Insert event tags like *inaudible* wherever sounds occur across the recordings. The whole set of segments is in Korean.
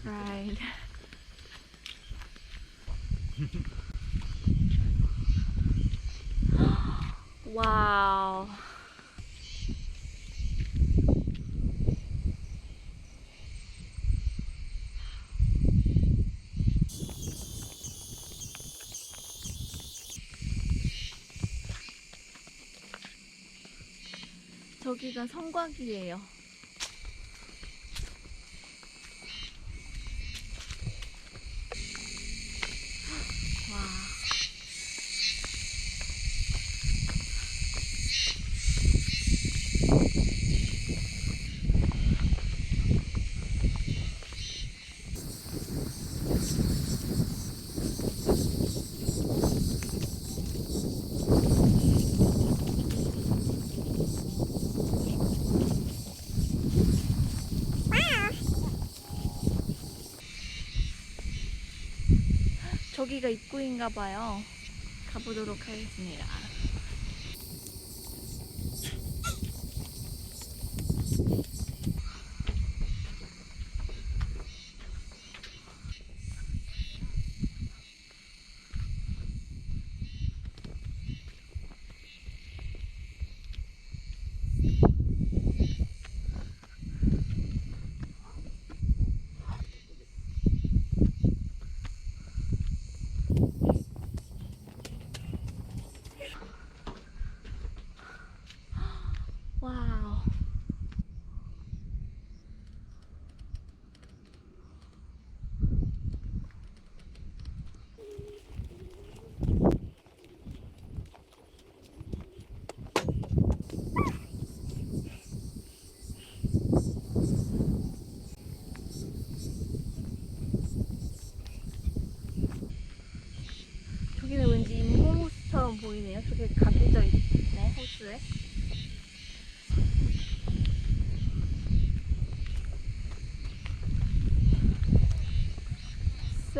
스마일. 와우. *laughs* 저기가 성곽이에요. 와. 저기가 입구인가 봐요. 가보도록 하겠습니다.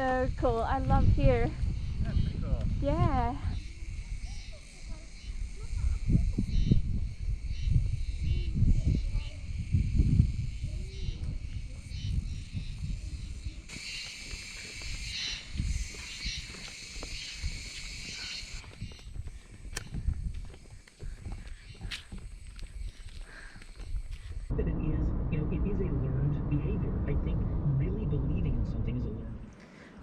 So cool. I love here. Yeah. that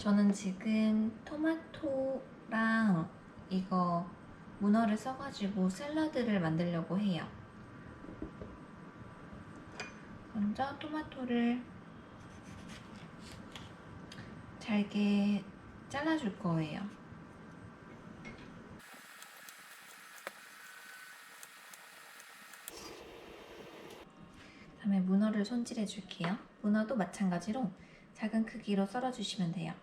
저는 지금 토마토랑 이거 문어를 써가지고 샐러드를 만들려고 해요. 먼저 토마토를 잘게 잘라줄 거예요. 다음에 문어를 손질해 줄게요. 문어도 마찬가지로 작은 크기로 썰어주시면 돼요.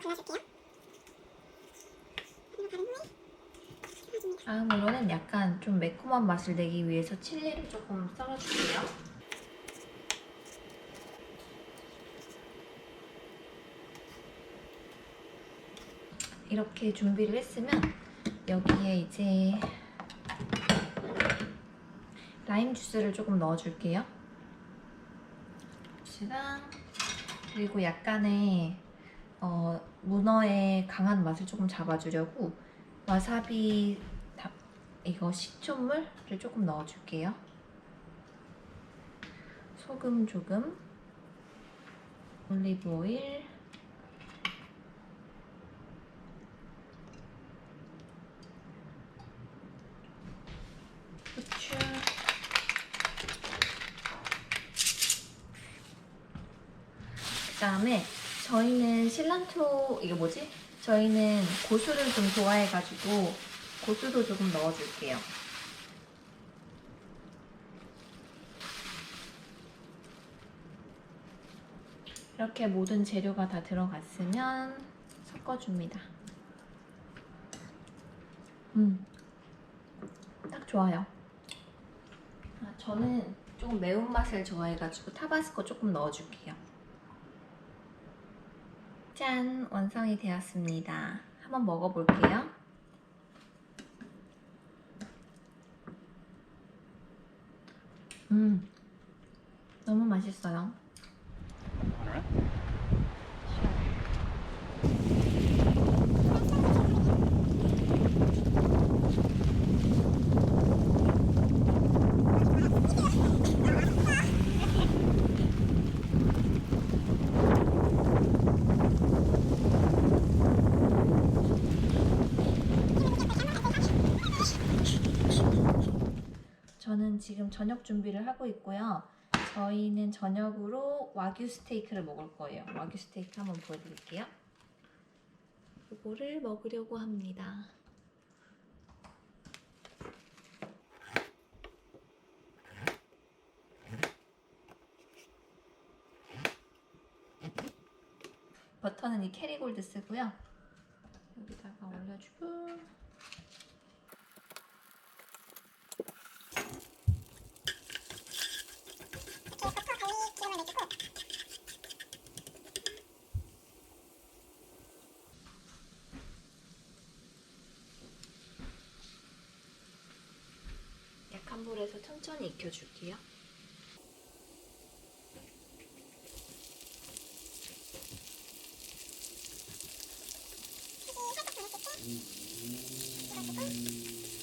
엄마가 두꺼워서 반으로 갈라줄게요. 그리고 바른 후에 잘라줍니 다. 다음으로는 약간 좀 매콤한 맛을 내기 위해서 칠리를 조금 썰어줄게요. 이렇게 준비를 했으면 여기에 이제 라임 주스를 조금 넣어줄게요. 주스랑 그리고 약간의 어, 문어의 강한 맛을 조금 잡아주려고 와사비 다- 이거 식초물을 조금 넣어줄게요. 소금 조금, 올리브 오일, 후추, 그 다음에 저희는 실란트로 이게 뭐지? 저희는 고수를 좀 좋아해가지고 고수도 조금 넣어줄게요. 이렇게 모든 재료가 다 들어갔으면 섞어줍니다. 음, 딱 좋아요. 아, 저는 조금 매운맛을 좋아해가지고 타바스코 조금 넣어줄게요. 짠! 완성이 되었습니다. 한번 먹어볼게요. 음, 너무 맛있어요. 저는 지금 저녁 준비를 하고 있고요. 저희는 저녁으로 와규 스테이크를 먹을 거예요. 와규 스테이크 한번 보여드릴게요. 이거를 먹으려고 합니다. 버터는 이 캐리골드 쓰고요. 여기다가 올려주고 버터 관리 기름을 내주고 약한 불에서 천천히 익혀줄게요. 이거 굽지 않으니까 잠깐만 익힐게요. 이 정도.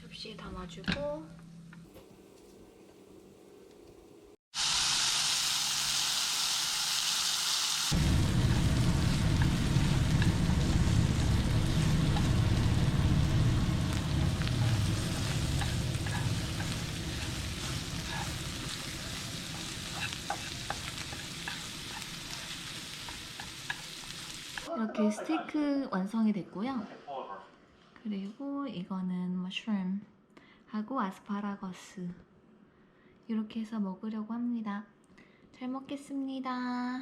접시에 담아주고 이렇게 스테이크 완성이 됐고요. 그리고 이거는 머쉬룸 하고 아스파라거스 이렇게 해서 먹으려고 합니다. 잘 먹겠습니다.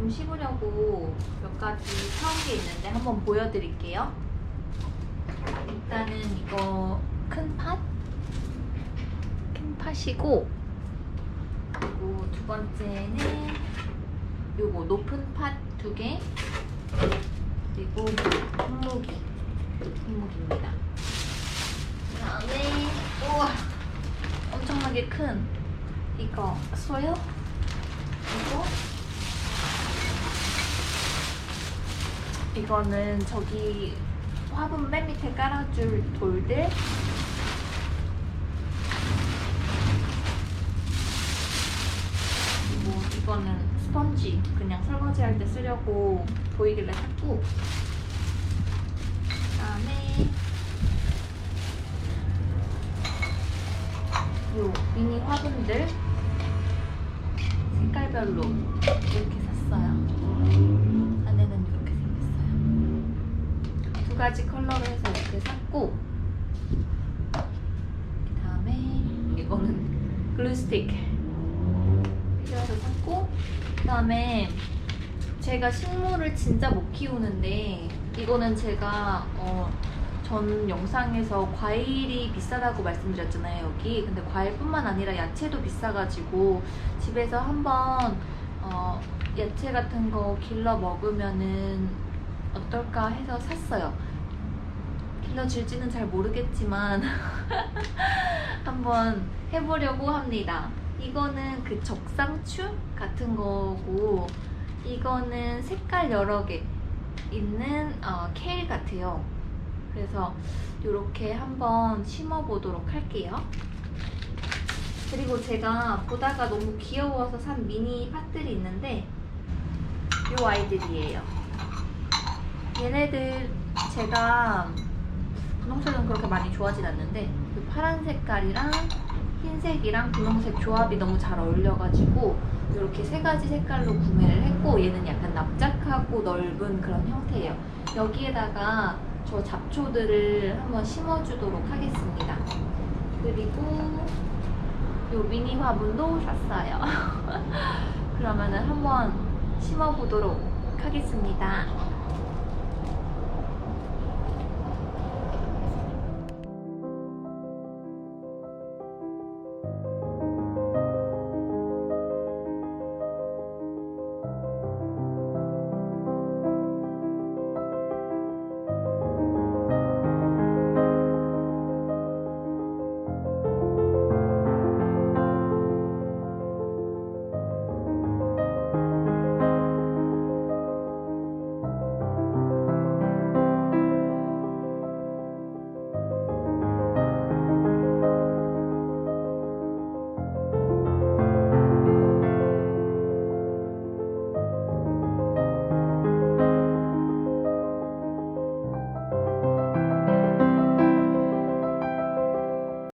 조금 심으려고 몇 가지 사온 게 있는데 한번 보여드릴게요. 일단은 이거 큰 팥, 큰 팥이고 그리고 두 번째는 요거 높은 팥 두 개, 그리고 분무기, 분무기입니다. 그다음에 우와 엄청나게 큰 이거 소요 그리고 이거는 저기 화분 맨 밑에 깔아줄 돌들. 그리고 이거는 스펀지 그냥 설거지 할 때 쓰려고 보이길래 샀고. 다음에 요 미니 화분들 색깔별로 이렇게 샀어요. 안에는 이렇게 생겼어요. 두 가지 컬러로 해서 이렇게 샀고 그 다음에 이거는 *laughs* 글루 스틱 필요해서 샀고 그 다음에 제가 식물을 진짜 못 키우는데 이거는 제가 어, 전 영상에서 과일이 비싸다고 말씀드렸잖아요 여기. 근데 과일뿐만 아니라 야채도 비싸가지고 집에서 한번 어, 야채 같은 거 길러 먹으면은 어떨까 해서 샀어요 길러질지는 잘 모르겠지만 *laughs* 한번 해보려고 합니다 이거는 그 적상추 같은 거고 이거는 색깔 여러 개 있는 어, 케일 같아요. 그래서 이렇게 한번 심어보도록 할게요. 그리고 제가 보다가 너무 귀여워서 산 미니 팥들이 있는데 이 아이들이에요. 얘네들 제가 분홍색은 그렇게 많이 좋아하진 않는데 이 파란 색깔이랑 흰색이랑 분홍색 조합이 너무 잘 어울려가지고 이렇게 세 가지 색깔로 구매를 했고 얘는 약간 납작하고 넓은 그런 형태예요. 여기에다가 저 잡초들을 한번 심어주도록 하겠습니다. 그리고 요 미니 화분도 샀어요. *laughs* 그러면은 한번 심어보도록 하겠습니다.